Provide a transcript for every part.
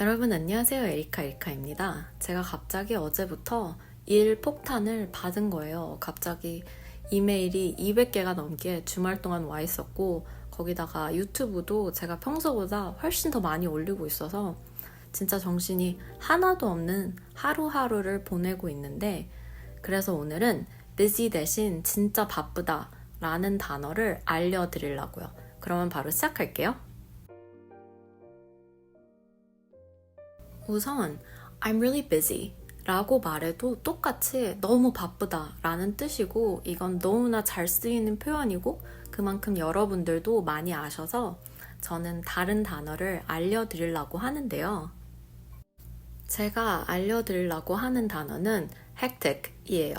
여러분 안녕하세요. 에리카 에리카입니다. 제가 갑자기 어제부터 일 폭탄을 받은 거예요. 갑자기 이메일이 200개가 넘게 주말 동안 와 있었고 거기다가 유튜브도 제가 평소보다 훨씬 더 많이 올리고 있어서 진짜 정신이 하나도 없는 하루하루를 보내고 있는데 그래서 오늘은 busy 대신 진짜 바쁘다 라는 단어를 알려드리려고요. 그러면 바로 시작할게요. 우선 I'm really busy 라고 말해도 똑같이 너무 바쁘다 라는 뜻이고 이건 너무나 잘 쓰이는 표현이고 그만큼 여러분들도 많이 아셔서 저는 다른 단어를 알려드리려고 하는데요. 제가 알려드리려고 하는 단어는 hectic이에요.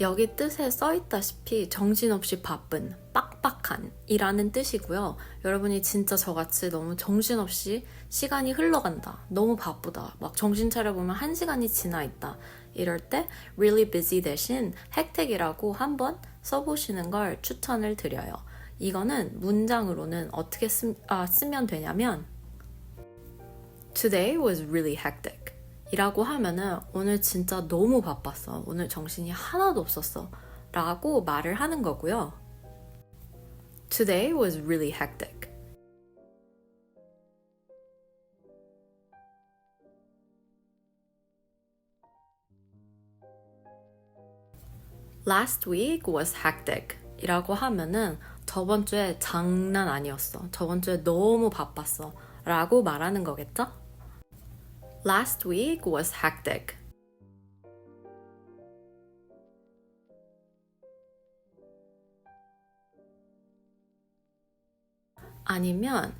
여기 뜻에 써있다시피 정신없이 바쁜, 빡빡한 이라는 뜻이고요. 여러분이 진짜 저같이 너무 정신없이 시간이 흘러간다. 너무 바쁘다. 막 정신 차려보면 한 시간이 지나 있다. 이럴 때 really busy 대신 hectic이라고 한번 써보시는 걸 추천을 드려요. 이거는 문장으로는 어떻게 쓰, 아, 쓰면 되냐면 Today was really hectic. 이라고 하면은 오늘 진짜 너무 바빴어. 오늘 정신이 하나도 없었어. 라고 말을 하는 거고요. Today was really hectic. Last week was hectic. 이라고 하면은 저번 주에 장난 아니었어. 저번 주에 너무 바빴어. 라고 말하는 거겠죠? Last week was hectic. 아니면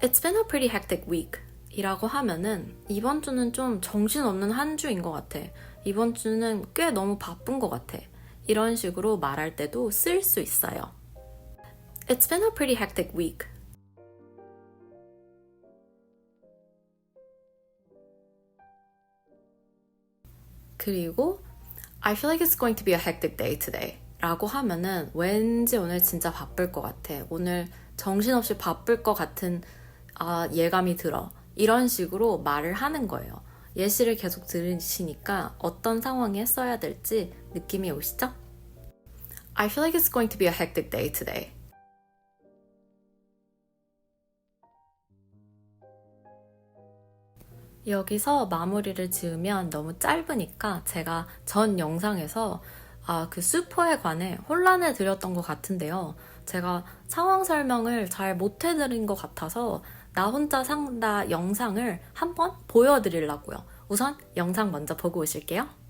It's been a pretty hectic week 이라고 하면은 이번 주는 좀 정신없는 한 주인 것 같아. 이번 주는 꽤 너무 바쁜 것 같아. 이런 식으로 말할 때도 쓸 수 있어요. It's been a pretty hectic week. 그리고 I feel like it's going to be a hectic day today. 라고 하면은 왠지 오늘 진짜 바쁠 것 같아. 오늘 정신없이 바쁠 것 같은 아, 예감이 들어. 이런 식으로 말을 하는 거예요. 예시를 계속 들으시니까 어떤 상황에 써야 될지 느낌이 오시죠? I feel like it's going to be a hectic day today. 여기서 마무리를 지으면 너무 짧으니까 제가 전 영상에서 아, 그 슈퍼에 관해 혼란을 드렸던 것 같은데요. 제가 상황 설명을 잘 못해드린 것 같아서 나 혼자 산다 영상을 한번 보여드리려고요. 우선 영상 먼저 보고 오실게요.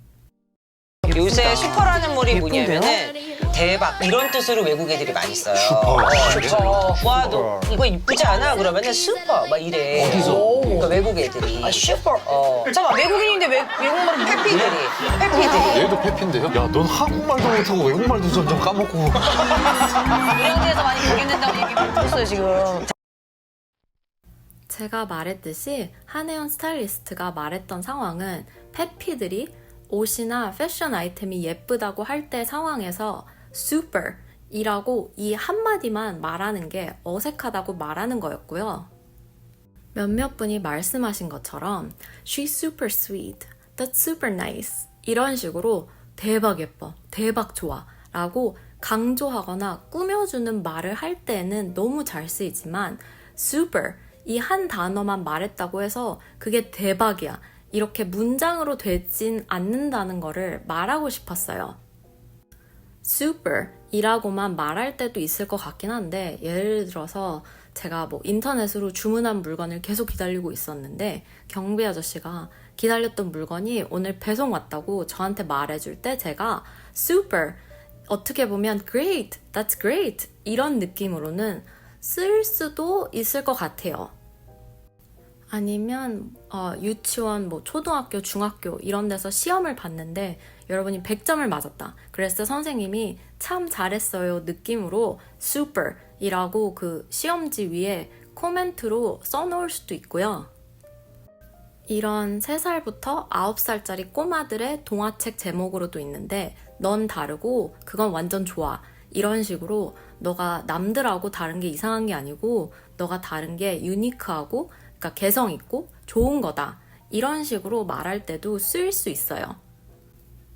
요새 슈퍼라는 말이 뭐냐면은 대박 이런 뜻으로 외국 애들이 많이 써요. 슈퍼. 어, 슈퍼. 와, 너 이거 이쁘지 않아? 그러면은 슈퍼 막 이래. 어디서? 그러니까 외국 애들이. 아, 슈퍼. 어. 잠깐 외국인인데 외, 외국말은 해피들이. 해피들이. 얘도 페피인데요? 야, 넌 한국말도 못하고 외국말도 점점 까먹고. 이런 데서 많이 보겠는다고 얘기 못 했어요, 지금. 제가 말했듯이 한혜연 스타일리스트가 말했던 상황은 페피들이 옷이나 패션 아이템이 예쁘다고 할 때 상황에서 super 이라고 이 한마디만 말하는 게 어색하다고 말하는 거였고요. 몇몇 분이 말씀하신 것처럼 she's super sweet, that's super nice 이런 식으로 대박 예뻐, 대박 좋아 라고 강조하거나 꾸며주는 말을 할 때는 너무 잘 쓰이지만 super 이 한 단어만 말했다고 해서 그게 대박이야. 이렇게 문장으로 되진 않는다는 거를 말하고 싶었어요. super 이라고만 말할 때도 있을 것 같긴 한데 예를 들어서 제가 뭐 인터넷으로 주문한 물건을 계속 기다리고 있었는데 경비 아저씨가 기다렸던 물건이 오늘 배송 왔다고 저한테 말해줄 때 제가 super 어떻게 보면 great, that's great 이런 느낌으로는 쓸 수도 있을 것 같아요. 아니면 어, 유치원, 뭐 초등학교, 중학교 이런 데서 시험을 봤는데 여러분이 100점을 맞았다. 때 선생님이 참 잘했어요 느낌으로 super이라고 그 시험지 위에 코멘트로 써놓을 수도 있고요. 이런 3살부터 9살짜리 꼬마들의 동화책 제목으로도 있는데 넌 다르고 그건 완전 좋아. 이런 식으로 너가 남들하고 다른 게 이상한 게 아니고 너가 다른 게 유니크하고 그러니까 개성 있고 좋은 거다. 이런 식으로 말할 때도 쓰일 수 있어요.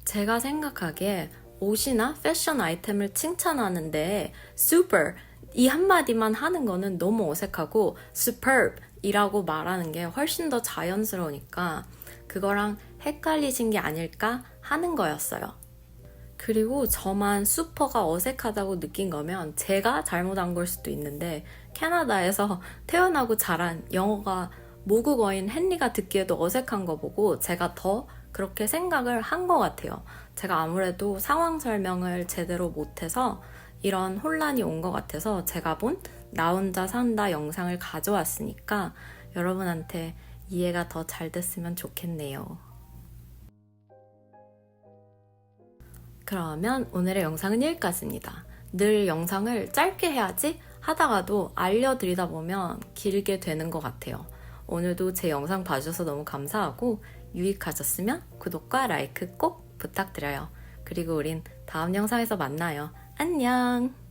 제가 생각하기에 옷이나 패션 아이템을 칭찬하는데 super 이 한마디만 하는 거는 너무 어색하고 superb 이라고 말하는 게 훨씬 더 자연스러우니까 그거랑 헷갈리신 게 아닐까 하는 거였어요. 그리고 저만 슈퍼가 어색하다고 느낀 거면 제가 잘못한 걸 수도 있는데 캐나다에서 태어나고 자란 영어가 모국어인 헨리가 듣기에도 어색한 거 보고 제가 더 그렇게 생각을 한 것 같아요. 제가 아무래도 상황 설명을 제대로 못해서 이런 혼란이 온 것 같아서 제가 본 나 혼자 산다 영상을 가져왔으니까 여러분한테 이해가 더 잘 됐으면 좋겠네요. 그러면 오늘의 영상은 여기까지입니다. 늘 영상을 짧게 해야지 하다가도 알려드리다 보면 길게 되는 것 같아요. 오늘도 제 영상 봐주셔서 너무 감사하고 유익하셨으면 구독과 라이크 꼭 부탁드려요. 그리고 우린 다음 영상에서 만나요. 안녕!